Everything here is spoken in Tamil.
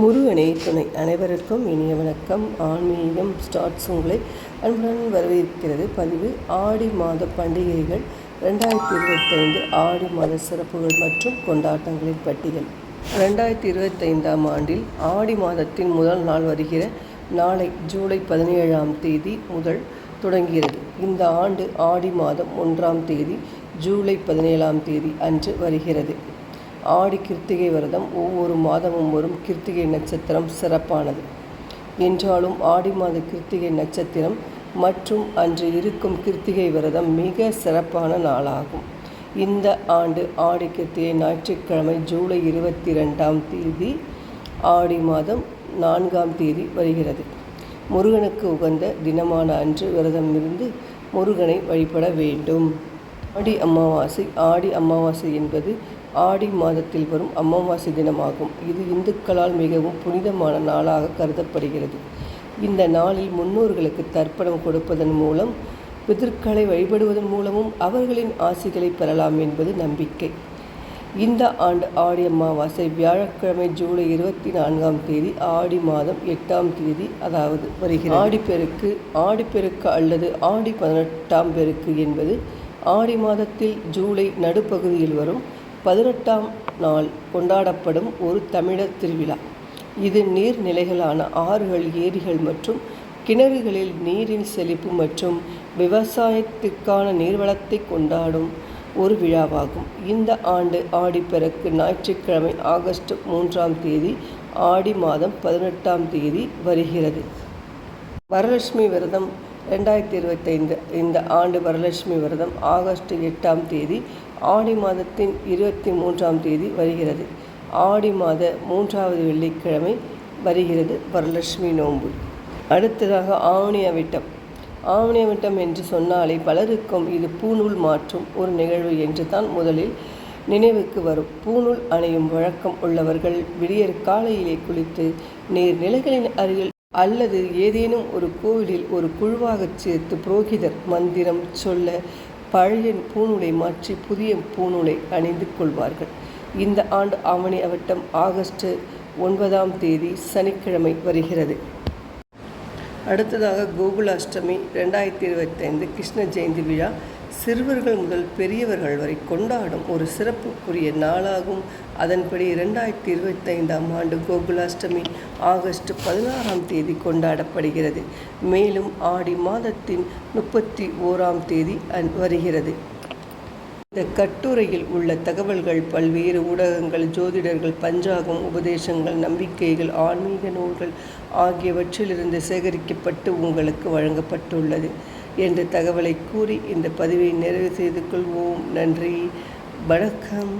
முருகனே துணை. அனைவருக்கும் இனிய வணக்கம். ஆன்மீகம் ஸ்டார்ட்ஸ் உங்களை அன்புடன் வரவேற்கிறது. பதிவு ஆடி மாத பண்டிகைகள் ரெண்டாயிரத்தி இருபத்தைந்து ஆடி மாத சிறப்புகள் மற்றும் கொண்டாட்டங்களின் பட்டியல். ரெண்டாயிரத்தி இருபத்தைந்தாம் ஆண்டில் ஆடி மாதத்தின் முதல் நாள் வருகிற நாளை ஜூலை பதினேழாம் தேதி முதல் தொடங்குகிறது. இந்த ஆண்டு ஆடி மாதம் ஒன்றாம் தேதி ஜூலை பதினேழாம் தேதி அன்று வருகிறது. ஆடி கிருத்திகை விரதம் ஒவ்வொரு மாதமும் வரும் கிருத்திகை நட்சத்திரம் சிறப்பானது. என்றாலும் ஆடி மாத கிருத்திகை நட்சத்திரம் மற்றும் அன்று இருக்கும் கிருத்திகை விரதம் மிக சிறப்பான நாளாகும். இந்த ஆண்டு ஆடி கிருத்திகை ஞாயிற்றுக்கிழமை ஜூலை இருபத்தி ரெண்டாம் தேதி ஆடி மாதம் நான்காம் தேதி வருகிறது. முருகனுக்கு உகந்த தினமான அன்று விரதம் இருந்து முருகனை வழிபட வேண்டும். ஆடி அமாவாசை ஆடி அமாவாசை என்பது ஆடி மாதத்தில் வரும் அமாவாசை தினமாகும். இது இந்துக்களால் மிகவும் புனிதமான நாளாக கருதப்படுகிறது. இந்த நாளில் முன்னோர்களுக்கு தர்ப்பணம் கொடுப்பதன் மூலம் பிதற்களை வழிபடுவதன் மூலமும் அவர்களின் ஆசைகளை பெறலாம் என்பது நம்பிக்கை. இந்த ஆண்டு ஆடி அமாவாசை வியாழக்கிழமை ஜூலை இருபத்தி நான்காம் தேதி ஆடி மாதம் எட்டாம் தேதி அதாவது வருகிறது. ஆடிப்பெருக்கு ஆடிப்பெருக்கு அல்லது ஆடி பதினெட்டாம் பெருக்கு என்பது ஆடி மாதத்தில் ஜூலை நடுப்பகுதியில் வரும் பதினெட்டாம் நாள் கொண்டாடப்படும் ஒரு தமிழர் திருவிழா. இது நீர்நிலைகளான ஆறுகள் ஏரிகள் மற்றும் கிணறுகளில் நீரின் செழிப்பு மற்றும் விவசாயத்திற்கான நீர்வளத்தை கொண்டாடும் ஒரு விழாவாகும். இந்த ஆண்டு ஆடிப்பெருக்கு ஞாயிற்றுக்கிழமை ஆகஸ்ட் மூன்றாம் தேதி ஆடி மாதம் பதினெட்டாம் தேதி வருகிறது. வரலட்சுமி விரதம் ரெண்டாயிரத்தி இருபத்தைந்து இந்த ஆண்டு வரலட்சுமி விரதம் ஆகஸ்ட் எட்டாம் தேதி ஆடி மாதத்தின் இருபத்தி மூன்றாம் தேதி வருகிறது. ஆடி மாத மூன்றாவது வெள்ளிக்கிழமை வருகிறது வரலட்சுமி நோன்பு. அடுத்ததாக ஆவணி அவிட்டம். ஆவணி அவிட்டம் என்று சொன்னாலே பலருக்கும் இது பூநூல் மாற்றும் ஒரு நிகழ்வு என்று தான் முதலில் நினைவுக்கு வரும். பூநூல் அணையும் வழக்கம் உள்ளவர்கள் விடியற் காலையிலே குளித்து நீர்நிலைகளின் அருகில் அல்லது ஏதேனும் ஒரு கோவிலில் ஒரு குழுவாகச் சேர்த்து புரோகிதர் மந்திரம் சொல்ல பழைய பூநூலை மாற்றி புதிய பூநூலை அணிந்து கொள்வார்கள். இந்த ஆண்டு ஆவணி அவட்டம் ஆகஸ்ட் ஒன்பதாம் தேதி சனிக்கிழமை வருகிறது. அடுத்ததாக கோகுலாஷ்டமி ரெண்டாயிரத்தி இருபத்தைந்து கிருஷ்ண ஜெயந்தி விழா. சிறுவர்கள் முதல் பெரியவர்கள் வரை கொண்டாடும் ஒரு சிறப்புக்குரிய நாளாகும். அதன்படி இரண்டாயிரத்தி இருபத்தைந்தாம் ஆண்டு கோகுலாஷ்டமி ஆகஸ்ட் பதினாறாம் தேதி கொண்டாடப்படுகிறது. மேலும் ஆடி மாதத்தின் முப்பத்தி ஓராம் தேதி வருகிறது. இந்த கட்டுரையில் உள்ள தகவல்கள் பல்வேறு ஊடகங்கள் ஜோதிடர்கள் பஞ்சாகம் உபதேசங்கள் நம்பிக்கைகள் ஆன்மீக நூல்கள் ஆகியவற்றிலிருந்து சேகரிக்கப்பட்டு உங்களுக்கு வழங்கப்பட்டுள்ளது என்ற தகவலை கூறி இந்த பதிவை நிறைவு செய்து கொள்வோம். நன்றி. வணக்கம்.